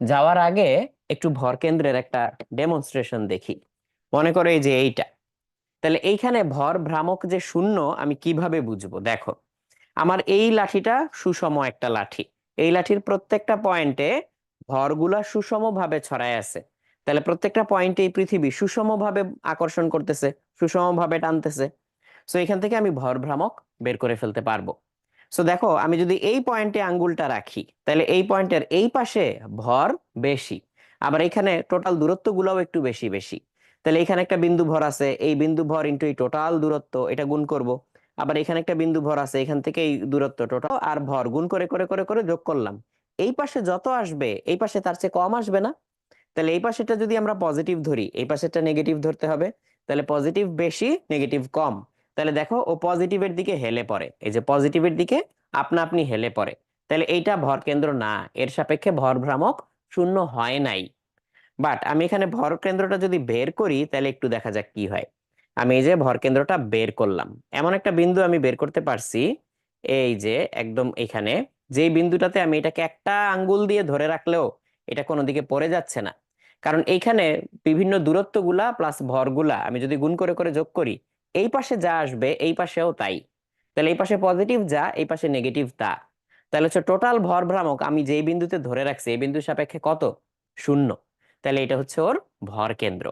যাওয়ার আগে একটু ভর কেন্দ্রের একটা ডেমনস্ট্রেশন দেখি। মনে করো এই যে এইটা। তাহলে এইখানে ভর ভ্রামক যে শূন্য, আমি কীভাবে বুঝব? দেখো, আমার এই লাঠিটা সুষম একটা লাঠি। এই লাঠির প্রত্যেকটা পয়েন্টে ভরগুলা সুষমভাবে ছড়ায় আছে। তাহলে প্রত্যেকটা পয়েন্টে এই পৃথিবী সুষমভাবে আকর্ষণ করতেছে, সুষমভাবে টানতেছে। সো এখান থেকে আমি ভর ভ্রামক বের করে ফেলতে পারব। সো দেখো, আমি যদি এই পয়েন্টে আঙ্গুলটা রাখি, তাহলে এই পয়েন্টের এই পাশে ভর বেশি, আবার এখানে টোটাল দূরত্ব দূরত্বগুলোও একটু বেশি বেশি। তাহলে এখানে একটা বিন্দু ভর আছে, এই বিন্দু ভর ইন্টু এই টোটাল দূরত্ব, এটা গুণ করব। আবার এখানে একটা বিন্দু ভর আছে, এখান থেকে এই দূরত্ব টোটাল আর ভর গুণ করে করে করে করে যোগ করলাম। এই পাশে যত আসবে, এই পাশে তার চেয়ে কম আসবে না। তাহলে এই পাশেটা যদি আমরা পজিটিভ ধরি, এই পাশেটা নেগেটিভ ধরতে হবে, তাহলে পজিটিভ বেশি নেগেটিভ কম। তাহলে দেখো ও পজিটিভের দিকে হেলে পড়ে। এই যে পজিটিভের দিকে আপনা আপনি হেলে পড়ে। তাহলে এইটা ভর কেন্দ্র না, এর সাপেক্ষে ভর ভ্রামক শূন্য হয় নাই। বাট আমি এখানে ভর কেন্দ্রটা যদি বের করি, তাহলে একটু দেখা যাক কি হয়। আমি এই যে ভর কেন্দ্রটা বের করলাম। এমন একটা বিন্দু আমি বের করতে পারছি, এই যে একদম এখানে। যেই বিন্দুটাতে আমি এটাকে একটা আঙ্গুল দিয়ে ধরে রাখলেও এটা কোনো দিকে পড়ে যাচ্ছে না। কারণ এইখানে বিভিন্ন দূরত্বগুলা প্লাস ভরগুলা আমি যদি গুণ করে করে যোগ করি এই পাশে যা আসবে, এই পাশেও তাই। তাহলে এই পাশে পজিটিভ যা, এই পাশে নেগেটিভ তা। তাহলে হচ্ছে টোটাল ভর ভ্রামক আমি যেই বিন্দুতে ধরে রাখছি, এই বিন্দু সাপেক্ষে কত? শূন্য। তাহলে এটা হচ্ছে ওর ভর কেন্দ্র।